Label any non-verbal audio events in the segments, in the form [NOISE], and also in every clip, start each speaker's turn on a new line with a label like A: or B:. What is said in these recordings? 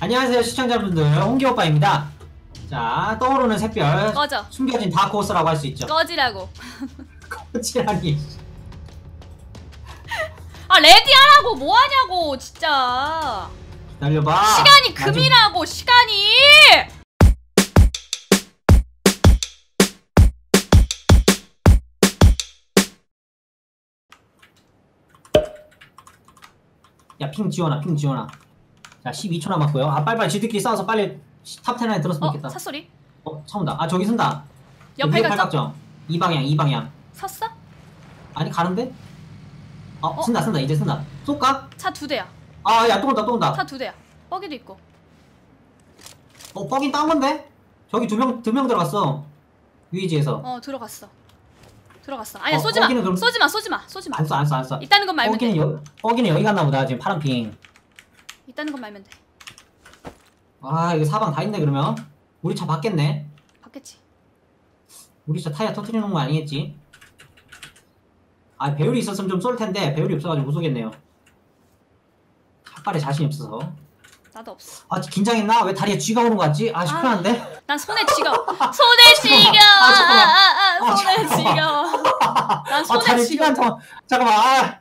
A: 안녕하세요 시청자분들 홍기오빠입니다 자 떠오르는 샛별
B: 꺼져.
A: 숨겨진 다크호스라고 할 수 있죠
B: 꺼지라고.
A: 거치라니
B: 아 레디하라고 뭐 하냐고 진짜.
A: 기다려봐
B: 시간이
A: 나중-
B: 금이라고 시간이.
A: 야 핑 지원아 핑 지원아 자 12초 남았고요 아 빨리빨리 지들끼리 싸워서 빨리 탑10 안에 들었으면
B: 어
A: 좋겠다
B: 사소리.
A: 어 차온다 아 저기 쓴다
B: 옆에?
A: 팔각정 이 방향 이 방향
B: 섰어?
A: 아니 가는데? 어,
B: 어?
A: 쓴다 쓴다 이제 쓴다 쏠까?
B: 차 두 대야.
A: 아야또 온다 또 온다
B: 차 두 대야. 뻐기도 있고.
A: 어 뻑인 딴 건데? 저기 두 명 두 명 들어갔어 유이지에서
B: 어 들어갔어. 들어갔어. 아니야
A: 어,
B: 쏘지 마.
A: 뻐기는 그럼-
B: 쏘지 마. 쏘지 마. 쏘지 마.
A: 안써안써 안써
B: 있다는 건 말면 돼.
A: 여, 뻑이는 여기 갔나 보다 지금 파란 핑
B: 있다는 건 말면 돼.
A: 아 이거 사방 다 있네 그러면 우리 차 받겠네
B: 받겠지.
A: 우리 차 타이어 터트리는 거 아니겠지? 아 배율이 있었으면 좀 쏠 텐데 배율이 없어가지고 못 쏘겠네요 샷발에 자신이 없어서
B: 나도 없어.
A: 아 긴장했나? 왜 다리에 쥐가 오는 거 같지? 아 시원한데?
B: 난 손에 쥐가. [LAUGHS] 손에 쥐가.
A: 아, 잠깐만.
B: 아아아
A: 아,
B: 손에
A: 잠깐만.
B: 쥐가.
A: 난아
B: 손에 쥐가.
A: 한 잠깐만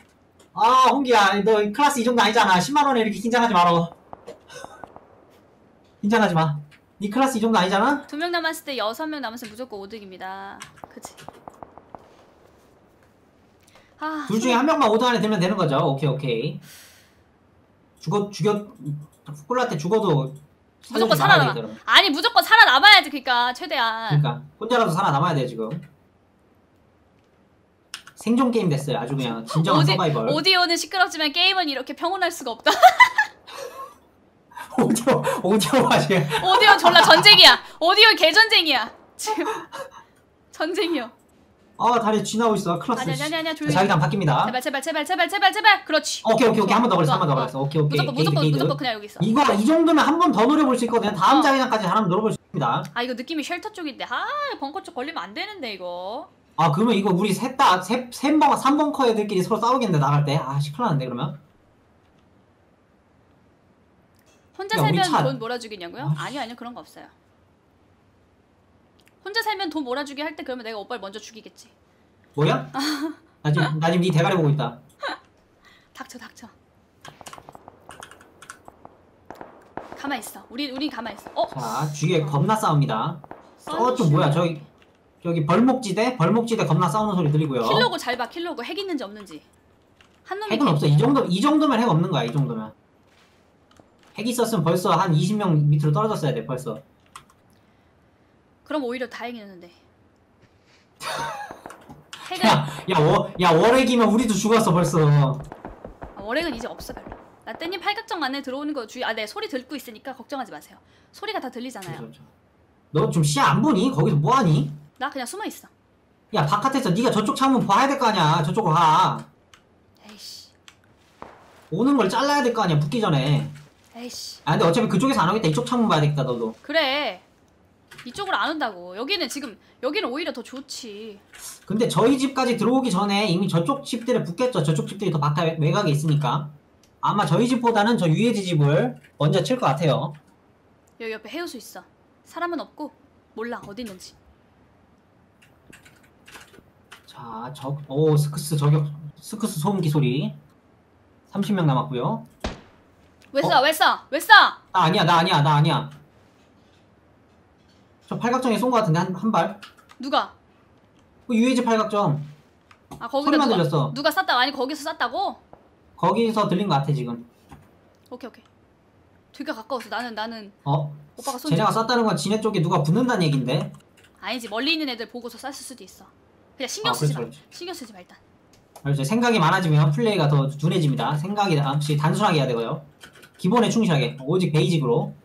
A: 아, 아 홍기야 너 클래스 이 정도 아니잖아 10만원에 이렇게 긴장하지 말어 긴장하지 마네 클래스 이 정도 아니잖아?
B: 두 명 남았을 때 여섯 명 남았으면 무조건 오득입니다. 그치? 아,
A: 둘 중에 한 명만 5등 안에 들면 되는 거죠 오케이 오케이 죽어 죽여 콜라테 죽어도
B: 무조건 살아남아. 아니 무조건 살아남아야지 그니까 최대한.
A: 그러니까 혼자라도 살아남아야 돼 지금 생존 게임 됐어요 아주 그냥 진정한
B: 오디,
A: 서바이벌
B: 오디오는 시끄럽지만 게임은 이렇게 평온할 수가 없다. [LAUGHS]
A: 오디오 오디오 아직
B: 오디오 졸라 전쟁이야. 오디오 개전쟁이야. 지금 전쟁이요.
A: 아 다리에 쥐 나오고 있어 클라스
B: 아니 아니 아니 아니 조용히.
A: 자기장 바뀝니다
B: 제발 제발 제발 제발 제발 제발. 그렇지.
A: 오케이 오케이 오케이 한 번 더 걸렸어 한 번 더. 걸렸어 오케이 오케이
B: 무조건
A: 게이드,
B: 무조건
A: 게이드.
B: 무조건 그냥 여기 있어.
A: 이거 이 정도면 한 번 더 노려볼 수 있거든요 다음
B: 어.
A: 자기장까지 하면 노려볼 수 있습니다
B: 아 이거 느낌이 쉘터 쪽인데 아 벙커 쪽 걸리면 안 되는데 이거.
A: 아 그러면 이거 우리 셋다 셋번 3번 커 애들끼리 서로 싸우겠는데 나갈 때 아 시큰일났는데 그러면
B: 혼자
A: 야, 우리
B: 살면
A: 차-
B: 돈 몰아주겠냐고요?
A: 아,
B: 아니요 아니요 그런 거 없어요. 혼자 살면 돈 몰아주기 할 때 그러면 내가 오빠를 먼저 죽이겠지.
A: 뭐야? [LAUGHS] 나 지금 나 지금 네 대가리 보고 있다
B: 닥쳐 닥쳐. 가만 있어. 우리 우리 가만 있어. 어?
A: 자 주위에 겁나 싸웁니다
B: 아니,
A: 어좀 뭐야 저기 저기 벌목지대 벌목지대 겁나 싸우는 소리 들리고요
B: 킬로고 잘 봐. 킬로고 핵 있는지 없는지. 한 놈이
A: 핵은
B: 핵-
A: 없어 이 정도 이 정도면 핵 없는 거야 이 정도면 핵 있었으면 벌써 한 20명 밑으로 떨어졌어야 돼 벌써
B: 그럼 오히려 다행이었는데. [LAUGHS] 핵은
A: 야 야 워, 야 월핵이면 우리도 죽었어 벌써
B: 아, 월핵은 이제 없어 별로. 라떼님 팔각정 안에 들어오는 거 주의. 아 네 소리 듣고 있으니까 걱정하지 마세요. 소리가 다 들리잖아요.
A: 너 좀 시야 안 보니? 거기서 뭐 하니?
B: 나 그냥 숨어 있어.
A: 야 바깥에서 네가 저쪽 창문 봐야 될 거 아니야 저쪽으로 가
B: 에이씨.
A: 오는 걸 잘라야 될 거 아니야 붙기 전에
B: 에이씨.
A: 아 근데 어차피 그쪽에서 안 오겠다 이쪽 창문 봐야 되겠다 너도
B: 그래. 이쪽으로 안 온다고. 여기는 지금 여기는 오히려 더 좋지.
A: 근데 저희 집까지 들어오기 전에 이미 저쪽 집들에 붙겠죠 저쪽 집들이 더 바깥 외곽에 있으니까 아마 저희 집보다는 저 유해지 집을 먼저 칠 것 같아요
B: 여기 옆에 해우수 있어. 사람은 없고 몰라 어디 있는지.
A: 자, 저, 오, 스크스 저격, 스크스 소음기 소리. 30명 남았고요.
B: 왜
A: 어?
B: 쏴? 왜 쏴? 왜 쏴?
A: 나 아니야, 나 아니야, 나 아니야. 저 팔각정에 쏜것 같은데, 한, 한 발?
B: 누가?
A: 그 유해지 팔각정.
B: 아 거기다
A: 소리만
B: 누가
A: 들렸어.
B: 누가 쐈다? 아니 거기서 쐈다고?
A: 거기서 들린 것 같아, 지금.
B: 오케이 오케이. 되게 가까웠어. 나는 나는
A: 어?
B: 오빠가 쏜
A: 쟤네가
B: 줄.
A: 쐈다는 건 지네 쪽에 누가 붙는다는 얘긴데?
B: 아니지 멀리 있는 애들 보고서 쐈을 수도 있어. 그냥 신경
A: 아,
B: 쓰지
A: 그렇지,
B: 마.
A: 그렇지.
B: 신경 쓰지 마 일단.
A: 그래서 생각이 많아지면 플레이가 더 둔해집니다. 생각이 역시 단순하게 해야 되고요. 기본에 충실하게. 오직 베이직으로.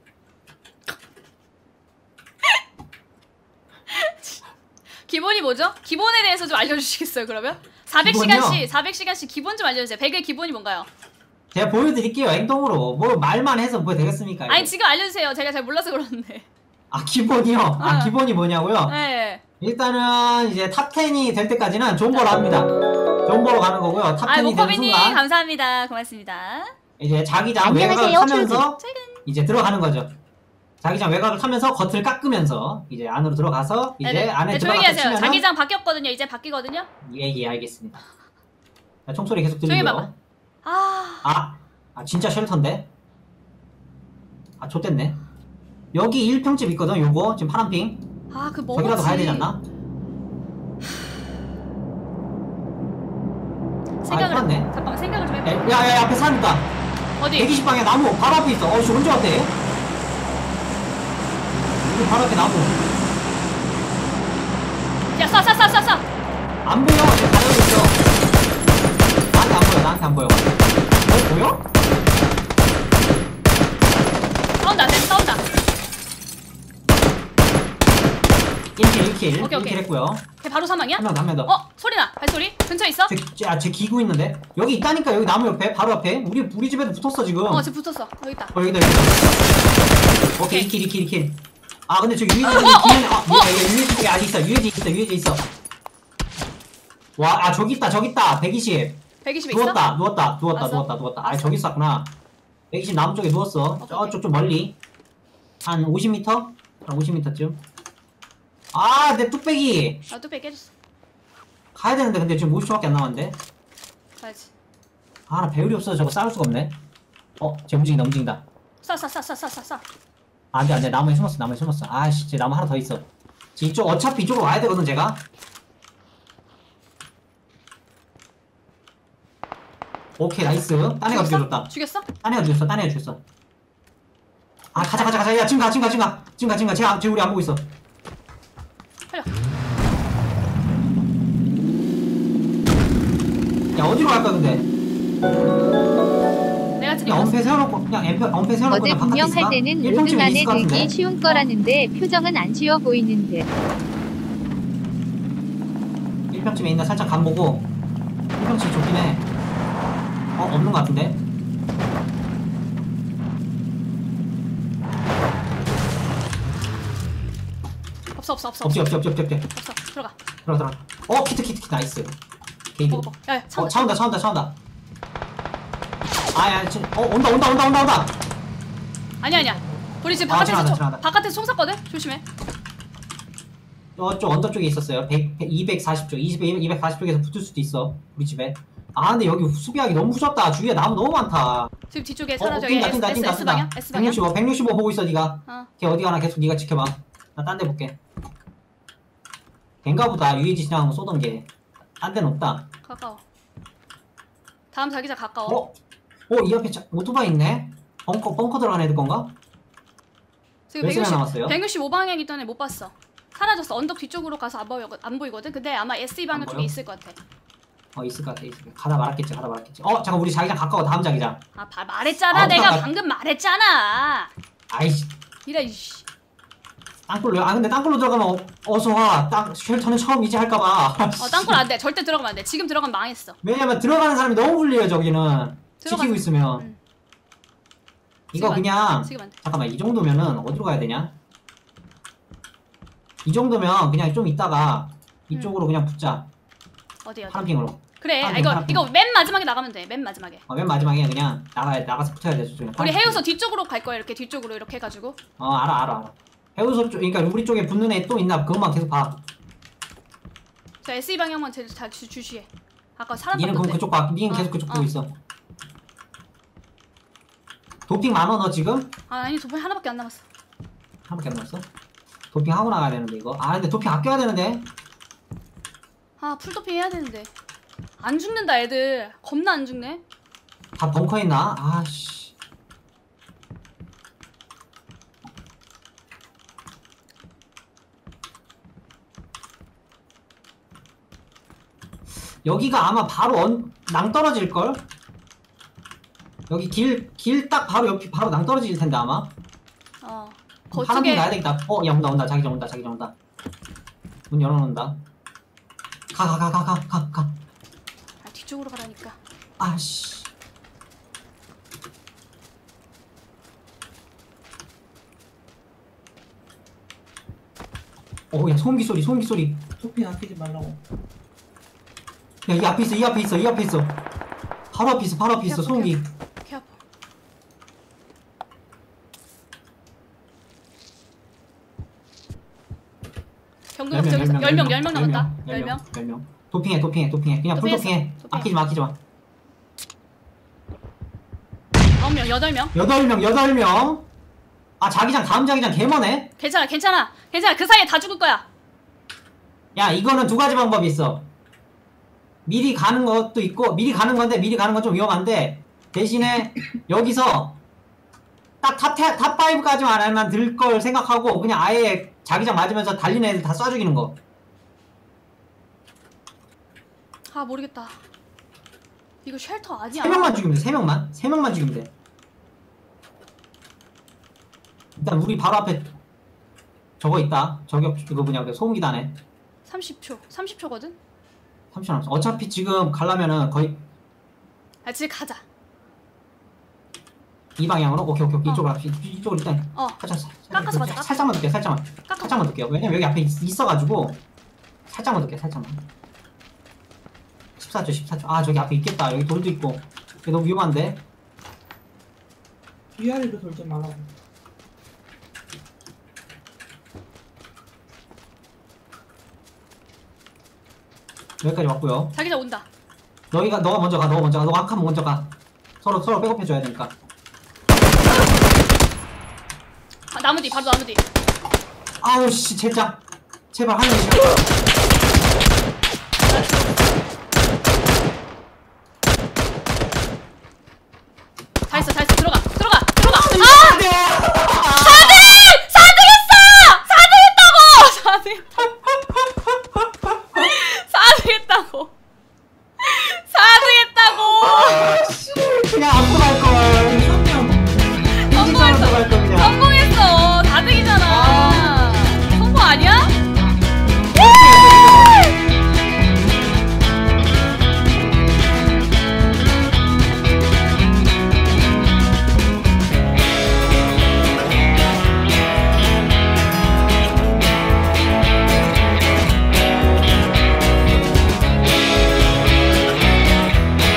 A: [LAUGHS]
B: 기본이 뭐죠? 기본에 대해서 좀 알려주시겠어요 그러면? 400시간씩 400시간씩 기본 좀 알려주세요. 100의 기본이 뭔가요?
A: 제가 보여드릴게요, 행동으로. 뭐, 말만 해서 뭐 되겠습니까? 이거.
B: 아니 지금 알려주세요. 제가 잘 몰라서 그러는데.
A: 아, 기본이요? 아,
B: 어.
A: 기본이 뭐냐고요?
B: 네.
A: 일단은 이제 탑 10이 될 때까지는 존버를 합니다. 존버로 가는 거고요.
B: 탑아
A: 10이 되는
B: 모커비님
A: 순간
B: 감사합니다. 고맙습니다.
A: 이제 자기장
C: 안녕하세요,
A: 외곽을 타면서 이제 들어가는 거죠. 자기장 외곽을 타면서 겉을 깎으면서 이제 안으로 들어가서 이제
B: 네, 네.
A: 안에
B: 네,
A: 들어가서
B: 조용히 하세요.
A: 치면은
B: 자기장 바뀌었거든요. 이제 바뀌거든요.
A: 예, 예, 알겠습니다. 자, 총소리 계속
B: 조용히
A: 들리고요.
B: 봐봐. 아,
A: 아, 아 진짜 쉘터인데? 아, 좆됐네. 여기 1평집 있거든, 요거. 지금 파란핑.
B: 아, 그 뭐지?
A: 저기라도 가야 되지 않나?
B: 생각을
A: 아, 큰일 났네.
B: 잠깐만 생각을 좀 해봐.
A: 야, 야, 야, 앞에 사람 있다.
B: 어디?
A: 120방에 나무 바로 앞에 있어. 어, 씨, 언제 왔대? 여기 바로 앞에 나무.
B: 야, 쏴, 쏴, 쏴, 쏴, 쏴.
A: 안 보여. 내 가려고 있어. 나한테 안 보여, 나한테 안 보여. 어, 보여?
B: 싸운다, 쟤 싸운다.
A: 1킬, 1킬.
B: 오케이,
A: 1킬
B: 오케이.
A: 했고요.
B: 걔 바로 사망이야?
A: 한명 더, 한명 더.
B: 어, 소리 나. 발소리? 근처에 있어?
A: 제, 제, 아, 제 기구 있는데? 여기 있다니까, 여기 나무 옆에, 바로 앞에. 우리, 우리 집에도 붙었어, 지금.
B: 어, 쟤 붙었어. 여기 있다.
A: 어, 여기다, 여기다. 오케이, 2킬, 2킬, 2킬. 아, 근데 저 유해지,
B: 어, 어,
A: 기면, 아,
B: 어, 어.
A: 유해지 쪽에 아직 있어, 유해지 있어, 유해지 있어. 와, 아, 저기 있다, 저기 있다. 120.
B: 120에 있어?
A: 누웠다, 누웠다, 누웠다? 누웠다, 누웠다. 아? 저기 있었구나. 120 나무 쪽에 누웠어.
B: 오케이,
A: 저쪽 좀 멀리. 한 50m? 한 50m쯤. 아, 내 뚝배기.
B: 나 뚝배기 깨졌어.
A: 가야 되는데, 근데 지금 50초밖에 안 남았는데.
B: 가야지.
A: 아, 나 배율이 없어서 저거 싸울 수가 없네. 어, 쟤 움직인다, 움직인다.
B: 쏴.
A: 아, 안 돼, 안 돼. 나무에 숨었어, 나무에 숨었어. 아씨, 쟤 나무 하나 더 있어. 쟤 이쪽, 어차피 이쪽으로 와야 되거든, 제가. 오케이, 나이스. 딴 애가? 죽여줬다.
B: 죽였어?
A: 딴 애가 죽였어, 딴 애가 죽였어. 아, 가자, 가자, 가자. 야, 지금 가, 지금 가, 지금 가. 지금 가, 지금 가. 쟤, 안- 쟤 우리 안 보고 있어.
B: 살려.
A: 야, 어디로 갈까, 근데?
B: 내가 지금
A: 엄폐 세워놓고, 그냥 엠페, 엄폐 세워놓고
C: 어제
A: 그냥 바깥에
C: 분명
A: 있을까?
C: 할 때는
A: 일평집에
C: 안에? 들기 쉬운 거라는데 표정은 안 쉬워 보이는데
A: 1평집에 있나 살짝 간보고 1평집 좋긴 해. 어, 없는 것 같은데?
B: 없어, 없어, 없어.
A: 없지, 없지, 없지, 없지, 없지.
B: 없어. 들어가.
A: 들어가, 들어가. 어, 키트, 키트, 키트, 나이스.
B: 먹어. 야, 야, 차
A: 어. 차 온다, 차 온다, 차 온다. 아, 야, 지, 어, 온다, 온다, 온다, 온다, 온다.
B: 아니야, 아니야. 우리 지금
A: 아,
B: 바깥에서
A: 지나가다,
B: 총,
A: 지나가다.
B: 바깥에서 총 쐈거든? 조심해.
A: 저쪽 언덕 쪽에 있었어요. 100, 240쪽, 20, 240쪽에서 붙을 수도 있어. 우리 집에. 아, 근데 여기 수비하기 너무 무섭다. 주위에 나무 너무 많다.
B: 지금 뒤쪽에
A: 어,
B: 사람
A: 어, 뛴다, 뛴다,
B: S,
A: 뛴다,
B: S 방향?
A: 뛴다.
B: S 방향?
A: 165, 165 보고 있어, 니가.
B: 어.
A: 걔 어디 가나 계속 니가 지켜봐. 나 딴 데 볼게. 걔인가 보다. 유해지 시장 쏘던 게. 딴 데는 없다.
B: 가까워. 다음 자기장 가까워.
A: 어? 어, 이 앞에 차, 오토바이 있네? 벙커, 벙커 들어간 애들 건가?
B: 지금
A: 몇 시간
B: 160,
A: 남았어요?
B: 165방향 있던 애 못 봤어. 사라졌어. 언덕 뒤쪽으로 가서 안, 보여, 안 보이거든? 근데 아마 SE 방향
A: 안
B: 쪽에
A: 보여?
B: 있을 것 같아.
A: 어, 있을 것 같아, 있을 것 같아. 가다 말았겠지, 가다 말았겠지. 어, 잠깐, 우리 자기장 가까워, 다음 자기장.
B: 아, 바, 말했잖아.
A: 아,
B: 내가
A: 나-
B: 방금 말했잖아.
A: 아이씨,
B: 이래, 이씨.
A: 땅굴로, 아, 근데 땅굴로 들어가면 어, 어서 와. 땅, 쉘터는 처음 이제 할까봐.
B: 어, 땅굴 안 돼. 절대 들어가면 안 돼. 지금 들어가면 망했어.
A: 왜냐면 들어가는 사람이 너무 불리해요, 저기는. 지키고 있으면.
B: 응.
A: 이거. 그냥. 잠깐만, 이 정도면은 어디로 가야 되냐? 이 정도면 그냥 좀 있다가 이쪽으로 그냥 붙자.
B: 어디, 어디.
A: 파란핑으로.
B: 그래. 아,
A: 파란핑,
B: 이거,
A: 파란핑.
B: 이거 맨 마지막에 나가면 돼. 맨 마지막에.
A: 어, 맨 마지막에 그냥 나가야, 나가서 붙어야 돼, 저쪽에.
B: 우리. 해우소 뒤쪽으로 갈 거야. 이렇게 뒤쪽으로 이렇게 해 가지고.
A: 어, 알아, 알아, 알아. 해우소 쪽, 그러니까 우리 쪽에 붙는 애 또 있나? 그것만 계속 봐.
B: 저 SE 방향만 제일 잘 주, 주시해. 아까 사람
A: 니는 그럼
B: 봤던데.
A: 그쪽 봐. 니는
B: 어,
A: 계속 그쪽
B: 어.
A: 보고 있어. 도핑 많어, 너 지금?
B: 아, 아니, 저번에 하나밖에 안 남았어.
A: 하나밖에 안 남았어? 도핑 하고 나가야 되는데, 이거. 아, 근데 도핑 아껴야 되는데?
B: 아, 풀도핑 해야 되는데. 안 죽는다, 애들. 겁나 안 죽네.
A: 다 벙커에 있나? 아씨. 여기가 아마 바로 언, 낭떨어질걸? 여기 길, 길 딱 바로 옆이 바로 낭떨어질 텐데, 아마.
B: 어.
A: 파란빛
B: 거쪽에
A: 나야 되겠다. 어, 야, 온다, 온다. 자기장 온다, 자기장 온다. 문 열어놓는다. 가, 가, 가, 가, 가, 가, 가.
B: 아, 뒤쪽으로 가라니까.
A: 아씨. 어, 야, 소음기 소리, 소음기 소리.
D: 토핑 안 끼지 말라고.
A: 야이 앞에 있어 이 앞에 있어 이 앞에 있어 바로 앞에 있어 바로 앞에 있어 소음기
B: 경금 열 명, 10명, 10명 남았다. 10명.
A: 10명. 도핑해 도핑해 도핑해 그냥 풀 도핑해 아끼지 마 아끼지 마
B: 9명, 8명.
A: 여덟 명 여덟 명아 자기장 다음 자기장 개머네
B: 괜찮아, 괜찮아. 괜찮아. 그 사이에 다 죽을 거야.
A: 야 이거는 두 가지 방법이 있어 미리 가는 것도 있고, 미리 가는 건데, 미리 가는 건 좀 위험한데, 대신에 여기서 딱 탑, 탑 5까지만 하면 들 걸 생각하고, 그냥 아예 자기장 맞으면서 달리는 애들 다 쏴 죽이는 거.
B: 아 모르겠다 이거 쉘터 아니야
A: 세 명만 죽이면 돼, 세 명만. 세 명만 죽이면 돼. 일단 우리 바로 앞에 저거 있다. 저격, 이거 뭐냐, 그 소음기단에.
B: 30초 30초거든
A: 30초 남았어. 어차피 지금 가려면은 거의
B: 아 지금 가자
A: 이 방향으로? 오케이, 오케이, 오케이.
B: 어.
A: 이쪽으로 갑시다. 이쪽으로 일단.
B: 어
A: 살짝, 살짝,
B: 깎아서 가자.
A: 살짝만 둘게요, 살짝만.
B: 깎아
A: 살짝만 둘게요. 왜냐면 여기 앞에 있, 있어가지고. 살짝만 둘게요, 살짝만. 14초, 14초. 아, 저기 앞에 있겠다. 여기 돌도 있고. 이거 너무 위험한데?
D: 위아래로 돌지 말라고.
A: 여기까지 왔고요.
B: 자기장 온다
A: 너희가, 너가 먼저 가, 너가 먼저 가. 너가 한칸 먼저 가. 서로, 서로 백업해 줘야 되니까.
B: 아, 나무 뒤 바로 나무 뒤
A: 아우, 씨, 젠장. 제발,
B: 죽어.